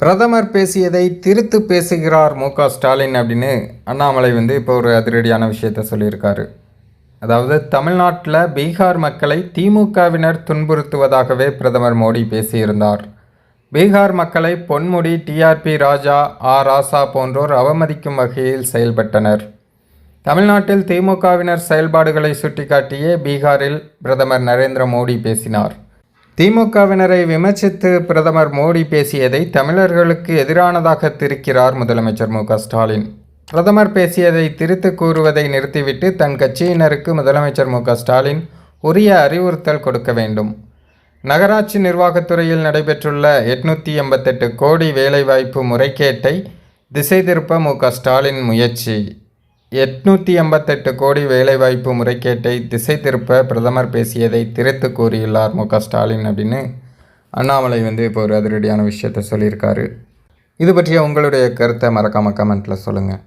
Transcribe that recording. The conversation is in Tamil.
பிரதமர் பேசியதை திருத்து பேசுகிறார் மு க ஸ்டாலின் அப்படின்னு அண்ணாமலை வந்து இப்போ ஒரு அதிரடியான விஷயத்த சொல்லியிருக்காரு. அதாவது தமிழ்நாட்டில் பீகார் மக்களை திமுகவினர் துன்புறுத்துவதாகவே பிரதமர் மோடி பேசியிருந்தார். பீகார் மக்களை பொன்முடி டிஆர்பி ராஜா ஆ ராசா போன்றோர் அவமதிக்கும் வகையில் செயல்பட்டனர். தமிழ்நாட்டில் திமுகவினர் செயல்பாடுகளை சுட்டிக்காட்டியே பீகாரில் பிரதமர் நரேந்திர மோடி பேசினார். திமுகவினரை விமர்சித்து பிரதமர் மோடி பேசியதை தமிழர்களுக்கு எதிரானதாக திருக்கிறார் முதலமைச்சர் மு ஸ்டாலின். பிரதமர் பேசியதை திருத்து கூறுவதை நிறுத்திவிட்டு தன் கட்சியினருக்கு முதலமைச்சர் மு ஸ்டாலின் உரிய அறிவுறுத்தல் கொடுக்க வேண்டும். நகராட்சி நிர்வாகத்துறையில் நடைபெற்றுள்ள எட்நூற்றி எண்பத்தெட்டு கோடி வேலைவாய்ப்பு முறைகேட்டை திசை திருப்ப மு ஸ்டாலின் முயற்சி. எட்நூற்றி எண்பத்தெட்டு கோடி வேலைவாய்ப்பு முறைகேட்டை திசை திருப்ப பிரதமர் பேசியதை திரைத்து கூறியுள்ளார் மு க ஸ்டாலின் அப்படின்னு. அண்ணாமலை வந்து இப்போ ஒரு அதிரடியான விஷயத்த சொல்லியிருக்காரு. இது பற்றிய உங்களுடைய கருத்தை மறக்காமல் கமெண்ட்டில் சொல்லுங்கள்